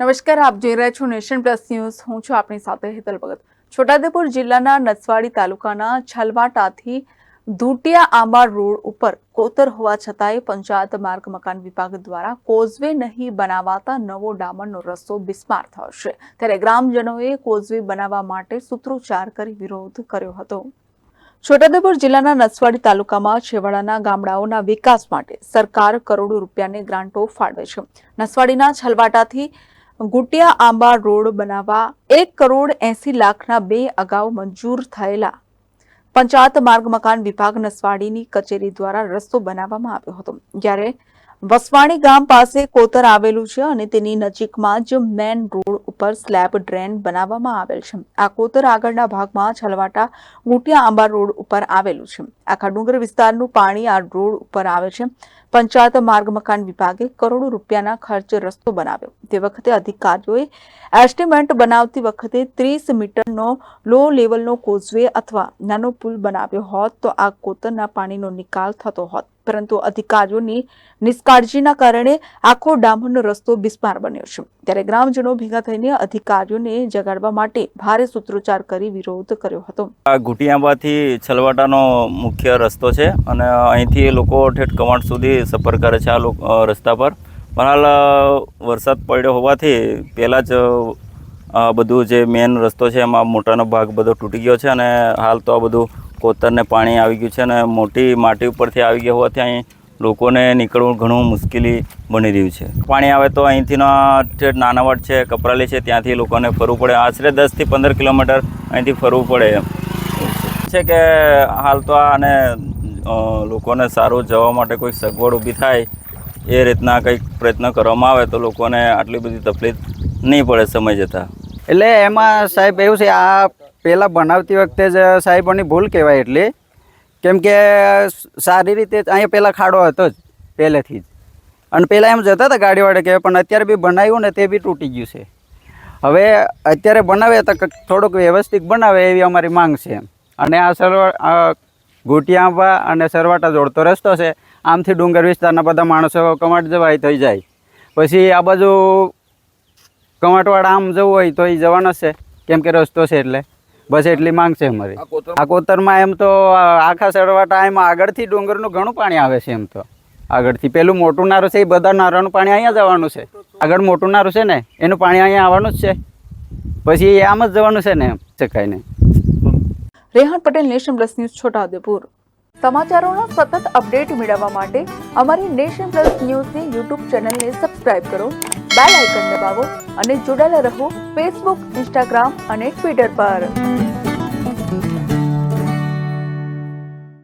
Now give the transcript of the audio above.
નમસ્કાર, આપ જોઈ રહ્યા છો નેશન પ્લસ ન્યૂઝ. હું છું આપણી સાથે હેતલ ભગત. છોટાઉદેપુર જિલ્લાના નસવાડી તાલુકાના છલવાટાથી ધૂટિયા આંબા રોડ ઉપર કોતર હોવા છતાંય પંચાયત માર્ગ મકાન વિભાગ દ્વારા કોઝવે નહીં બનાવાતા નવો ડામરનો રસ્તો બિસ્માર થયો છે. ત્યારે ગ્રામજનોએ કોઝવે બનાવવા માટે સૂત્રોચ્ચાર કરી વિરોધ કર્યો હતો. છોટાઉદેપુર જિલ્લાના નસવાડી તાલુકામાં છેવાડાના ગામડાઓના વિકાસ માટે સરકાર કરોડો રૂપિયાની ગ્રાન્ટો ફાળવે છે. નસવાડીના છલવાટાથી ગુટિયા આંબા રોડ બનાવવા એક કરોડ એસી લાખના બે અગાઉ મંજૂર થયેલા. પંચાયત માર્ગ મકાન વિભાગ નસવાડીની કચેરી દ્વારા રસ્તો બનાવવામાં આવ્યો હતો. જ્યારે વસવાણી ગામ પાસે કોતર આવેલું છે અને તેની નજીકમાં જ મેન રોડ ઉપર સ્લેબ ડ્રેન બનાવવામાં આવેલ છે. આ કોતર આગળના ભાગમાં છલવાટા ગુટિયા આંબા રોડ ઉપર આવેલું છે. આખા ડુંગર વિસ્તારનું પાણી આ રોડ ઉપર આવે છે. પંચાયત માર્ગ મકાન વિભાગે કરોડો રૂપિયાના ખર્ચે રસ્તો બનાવ્યો. તે વખતે અધિકારીઓએ એસ્ટિમેટ બનાવતી વખતે ત્રીસ મીટરનો લો લેવલનો કોઝવે અથવા નાનો પુલ બનાવ્યો હોત તો આ કોતરના પાણીનો નિકાલ થતો હોત. પરંતુ અધિકારીઓની નિષ્કાળજીના કારણે આખો ડામરનો રસ્તો બિસ્માર બન્યો છે. ત્યારે ગ્રામજનો ભેગા થઈને અધિકારીઓને જગાડવા માટે ભારે સૂત્રોચ્ચાર કરી વિરોધ કર્યો હતો. આ ઘુટિયાબાથી છલવાટાનો મુખ્ય રસ્તો છે અને અહીંથી લોકો ઠેઠ કવાંટ સુધી સફર કરે છે આ રસ્તા પર. પણ હાલ વરસાદ પડ્યો હોવાથી પહેલાં જ બધું જે મેન રસ્તો છે એમાં મોટાનો ભાગ બધો તૂટી ગયો છે અને હાલ તો આ બધું કોતરને પાણી આવી ગયું છે અને મોટી માટી ઉપરથી આવી ગયા હોવાથી અહીં લોકોને નીકળવું ઘણું મુશ્કેલી બની રહ્યું છે. પાણી આવે તો અહીંથીના ઠેઠ નાનાવટ છે, કપરાલી છે, ત્યાંથી લોકોને ફરવું પડે. આશરે દસથી પંદર કિલોમીટર અહીંથી ફરવું પડે છે કે હાલ તો આને લોકોને સારું જવા માટે કોઈ સગવડ ઊભી થાય એ રીતના કંઈક પ્રયત્ન કરવામાં આવે તો લોકોને આટલી બધી તકલીફ નહીં પડે સમય જતાં. એટલે એમાં સાહેબ એવું છે, આ પહેલાં બનાવતી વખતે જ સાહેબોની ભૂલ કહેવાય એટલી. કેમ કે સારી રીતે અહીંયા પહેલાં ખાડો હતો જ પહેલેથી જ. અને પહેલાં એમ જતા હતા ગાડીવાળા કહેવાય પણ અત્યારે બી બનાવ્યું ને તે બી તૂટી ગયું છે. હવે અત્યારે બનાવે તો થોડુંક વ્યવસ્થિત બનાવે એવી અમારી માંગ છે અને આ સરવા, આ અને સરવાટા જોડતો રસ્તો છે, આમથી ડુંગર વિસ્તારના બધા માણસો કમાટ જવાય થઈ જાય. પછી આ બાજુ કમાટવાળા આમ જવું હોય તો એ જવાનો છે. કેમ કે રસ્તો છે એટલે. બસ એટલી માંગ છે અમારી. આ કોતરમાં એમ તો આખા સરવાટા એમાં આગળથી ડુંગરનું ઘણું પાણી આવે છે એમ તો. આગળથી પેલું મોટું નારું છે એ બધા નારાનું પાણી અહીંયા જવાનું છે. આગળ મોટું નારું છે ને એનું પાણી અહીંયા આવવાનું જ છે. પછી એ આમ જ જવાનું છે ને એમ શકાય ને Rehan Patel nation plus news Chhota Udaipur. સમાચારોના સતત અપડેટ મેળવવા માટે અમારી નેશન પ્લસ ન્યૂઝની યુટ્યુબ ચેનલને સબસ્ક્રાઇબ કરો બેલ આઇકન દબાવો અને જોડાયેલા રહો ફેસબુક ઇન્સ્ટાગ્રામ અને ટ્વિટર પર.